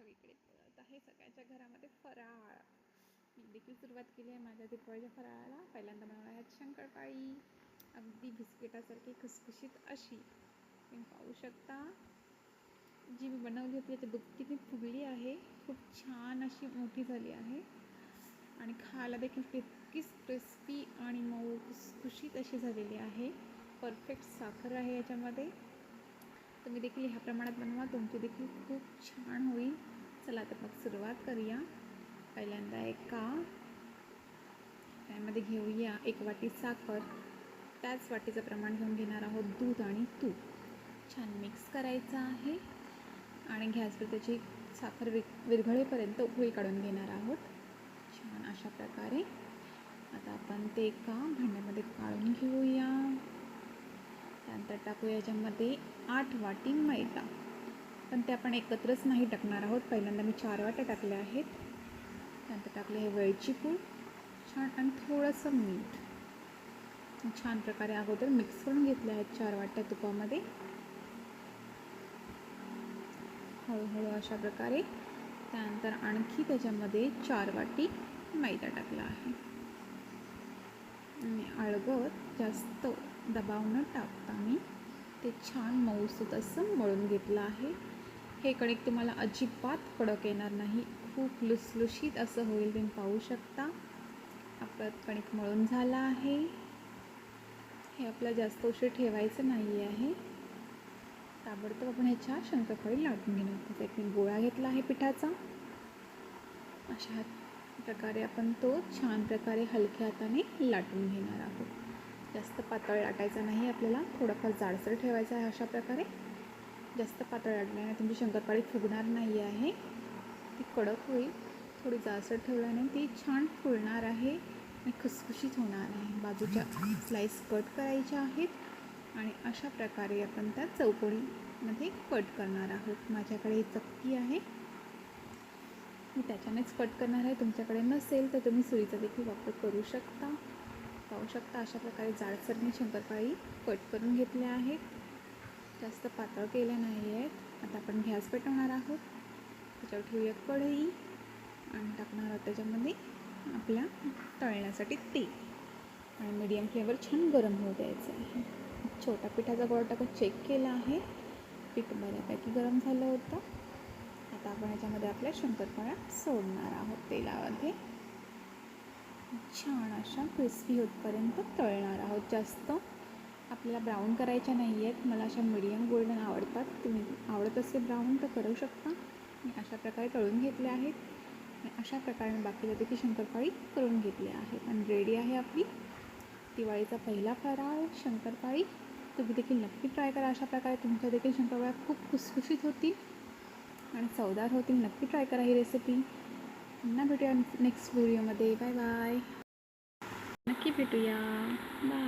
सगळीकडे पळत आहे. सगळ्यांच्या घरामध्ये फराळ. मी देखील सुरुवात केली आहे माझ्या दिपाळीच्या फराळाला. पहिल्यांदा बनवणार आहेत शंकरपाळी. अगदी बिस्किटासारखी खुसखुशीत अशी. तुम्ही पाहू शकता. जी मी बनवली होती त्याची बुत्ती मी फुगली आहे. खूप छान अशी मोठी झाली आहे. आणि खायला देखील तितकीच क्रिस्पी आणि मऊ खुसखुशीत अशी झालेली आहे. परफेक्ट साखर आहे याच्यामध्ये. तुम्ही देखील ह्या प्रमाणात बनवा. तुमची देखील खूप छान होईल. तर मग सुरुवात करूया. पहिल्यांदा एका त्यामध्ये घेऊया एक वाटी साखर. त्याच वाटीचं प्रमाण घेऊन घेणार आहोत दूध आणि तूप. छान मिक्स करायचं आहे. आणि गॅसवर त्याची साखर वि विरघळेपर्यंत उकळी काढून घेणार आहोत. छान अशा प्रकारे. आता आपण ते एका भांड्यामध्ये काढून घेऊया. त्यानंतर टाकूया याच्यामध्ये आठ वाटी मैदा. पण ते आपण एकत्रच नाही टाकणार आहोत. पहिल्यांदा मी चार वाट्या टाकल्या आहेत. त्यानंतर टाकले हे वेळची पूड. छान आणि थोडंसं मीठ. छान प्रकारे अगोदर मिक्स करून घेतले आहेत चार वाट्या तुपामध्ये. हळूहळू अशा प्रकारे. त्यानंतर आणखी त्याच्यामध्ये चार वाटी मैदा टाकला आहे. आणि अळगत जास्त दबाव न टाकता मी ते छान मऊसूत असं मळून घेतलं आहे. हे कणिक तुम्हाला अजिबात कडक येणार नाही. खूप लुसलुशीत असं होईल तुम्ही पाहू शकता. आपलं कणिक मळून झालं आहे. हे आपलं जास्त उशीर ठेवायचं नाही आहे. ताबडतोब आपण ह्याच्या शंकरपाळी लाटून घेणार त्याचा एक मी गोळा घेतला आहे पिठाचा. अशा प्रकारे आपण तो छान प्रकारे हलक्या हाताने लाटून घेणार आहोत. जास्त पातळ लाटायचा नाही आपल्याला थोडाफार जाडसर ठेवायचा आहे अशा प्रकारे. जास्त पातळ आणल्याने तुमची शंकरपाळी फुगणार नाही आहे. ती कडक होईल. थोडी जाडसर ठेवल्याने ती छान फुलणार आहे आणि खुसखुशीत होणार आहे. बाजूच्या स्लाईस कट करायच्या आहेत आणि अशा प्रकारे आपण त्या चौकोणीमध्ये कट करणार आहोत. माझ्याकडे ही चक्की आहे. मी त्याच्यानेच कट करणार आहे. तुमच्याकडे नसेल तर तुम्ही सुरीचा देखील वापर करू शकता. पाहू शकता अशा प्रकारे जाडसरने शंकरपाळी कट करून घेतल्या आहेत. जास्त पातळ केल्या नाही आहेत आता आपण गॅस पेटवणार आहोत. त्याच्यावर ठेवूया कढई आणि टाकणार आहोत त्याच्यामध्ये आपल्या तळण्यासाठी तेल. आणि मीडियम फ्लेवर छान गरम होऊ द्यायचं आहे. छोटा पिठाचा गोळा टाकून चेक केला आहे. पीठ बऱ्यापैकी गरम झालं होतं. आता आपण याच्यामध्ये आपल्या शंकरपाळ्या सोडणार आहोत तेलामध्ये. छान अशा क्रिस्पी होतपर्यंत तळणार आहोत जास्त. आपल्याला ब्राऊन करायच्या नाही आहेत मला अशा मीडियम गोल्डन आवडतात. तुम्ही आवडत असे ब्राऊन तर करू शकता. मी अशा प्रकारे तळून घेतले आहेत. आणि अशा प्रकारे मी बाकीच्या देखील शंकरपाळी करून घेतल्या आहेत. आणि रेडी आहे आपली. दिवाळीचा पहिला फराळ शंकरपाळी. तुम्ही देखील नक्की ट्राय करा. अशा प्रकारे तुमच्या देखील शंकरपाळ्या खूप खुसखुशीत होतील. आणि चवदार होतील. नक्की ट्राय करा ही रेसिपी पुन्हा भेटूया नेक्स्ट व्हिडिओमध्ये बाय बाय नक्की भेटूया. बाय